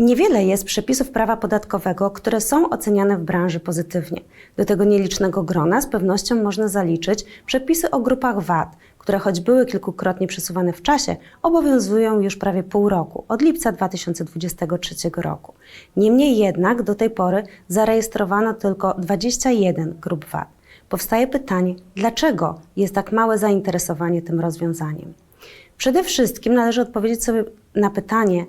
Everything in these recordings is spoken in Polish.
Niewiele jest przepisów prawa podatkowego, które są oceniane w branży pozytywnie. Do tego nielicznego grona z pewnością można zaliczyć przepisy o grupach VAT, które choć były kilkukrotnie przesuwane w czasie, obowiązują już prawie pół roku, od lipca 2023 roku. Niemniej jednak do tej pory zarejestrowano tylko 21 grup VAT. Powstaje pytanie, dlaczego jest tak małe zainteresowanie tym rozwiązaniem? Przede wszystkim należy odpowiedzieć sobie na pytanie,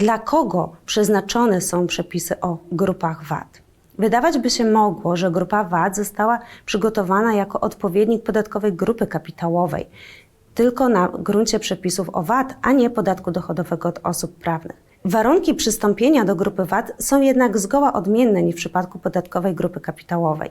dla kogo przeznaczone są przepisy o grupach VAT. Wydawać by się mogło, że grupa VAT została przygotowana jako odpowiednik podatkowej grupy kapitałowej, tylko na gruncie przepisów o VAT, a nie podatku dochodowego od osób prawnych. Warunki przystąpienia do grupy VAT są jednak zgoła odmienne niż w przypadku podatkowej grupy kapitałowej.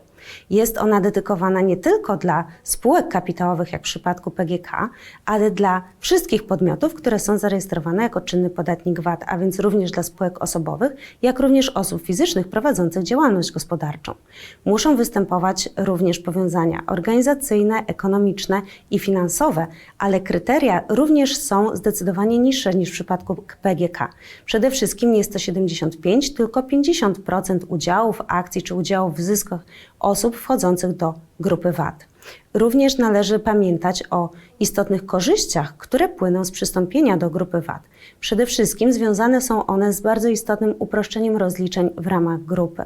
Jest ona dedykowana nie tylko dla spółek kapitałowych, jak w przypadku PGK, ale dla wszystkich podmiotów, które są zarejestrowane jako czynny podatnik VAT, a więc również dla spółek osobowych, jak również osób fizycznych prowadzących działalność gospodarczą. Muszą występować również powiązania organizacyjne, ekonomiczne i finansowe, ale kryteria również są zdecydowanie niższe niż w przypadku PGK. Przede wszystkim nie jest to 75, tylko 50% udziałów, akcji czy udziałów w zyskach osób wchodzących do grupy VAT. Również należy pamiętać o istotnych korzyściach, które płyną z przystąpienia do grupy VAT. Przede wszystkim związane są one z bardzo istotnym uproszczeniem rozliczeń w ramach grupy.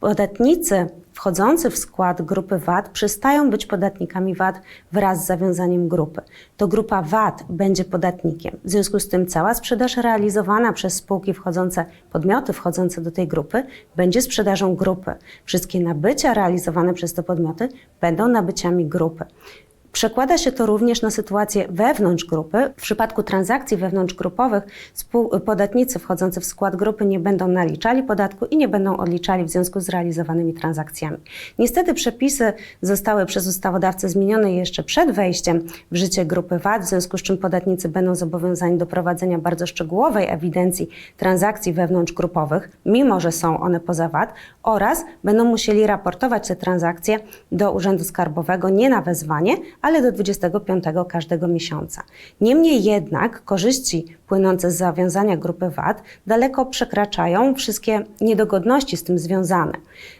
Podatnicy wchodzący w skład grupy VAT przestają być podatnikami VAT wraz z zawiązaniem grupy. To grupa VAT będzie podatnikiem. W związku z tym cała sprzedaż realizowana przez spółki wchodzące, podmioty wchodzące do tej grupy będzie sprzedażą grupy. Wszystkie nabycia realizowane przez te podmioty będą nabyciami grupy. Przekłada się to również na sytuację wewnątrz grupy. W przypadku transakcji wewnątrzgrupowych podatnicy wchodzący w skład grupy nie będą naliczali podatku i nie będą odliczali w związku z realizowanymi transakcjami. Niestety przepisy zostały przez ustawodawcę zmienione jeszcze przed wejściem w życie grupy VAT, w związku z czym podatnicy będą zobowiązani do prowadzenia bardzo szczegółowej ewidencji transakcji wewnątrzgrupowych, mimo że są one poza VAT, oraz będą musieli raportować te transakcje do Urzędu Skarbowego nie na wezwanie, ale do 25 każdego miesiąca. Niemniej jednak korzyści płynące z zawiązania grupy VAT daleko przekraczają wszystkie niedogodności z tym związane.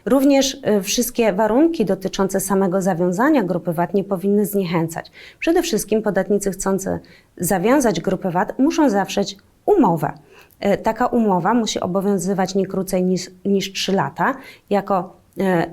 Również y, wszystkie warunki dotyczące samego zawiązania grupy VAT nie powinny zniechęcać. Przede wszystkim podatnicy chcący zawiązać grupę VAT muszą zawrzeć umowę. Y, Taka umowa musi obowiązywać nie krócej niż, niż 3 lata. Jako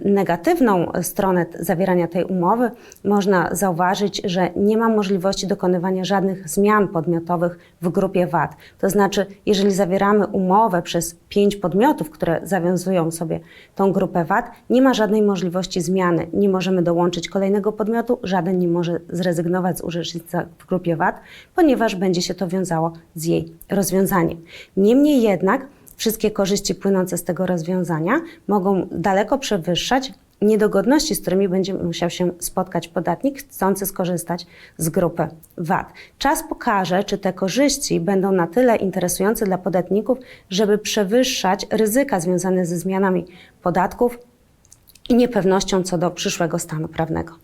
negatywną stronę zawierania tej umowy można zauważyć, że nie ma możliwości dokonywania żadnych zmian podmiotowych w grupie VAT. To znaczy, jeżeli zawieramy umowę przez pięć podmiotów, które zawiązują sobie tą grupę VAT, nie ma żadnej możliwości zmiany. Nie możemy dołączyć kolejnego podmiotu, żaden nie może zrezygnować z uczestnictwa w grupie VAT, ponieważ będzie się to wiązało z jej rozwiązaniem. Niemniej jednak, wszystkie korzyści płynące z tego rozwiązania mogą daleko przewyższać niedogodności, z którymi będzie musiał się spotkać podatnik chcący skorzystać z grupy VAT. Czas pokaże, czy te korzyści będą na tyle interesujące dla podatników, żeby przewyższać ryzyka związane ze zmianami podatków i niepewnością co do przyszłego stanu prawnego.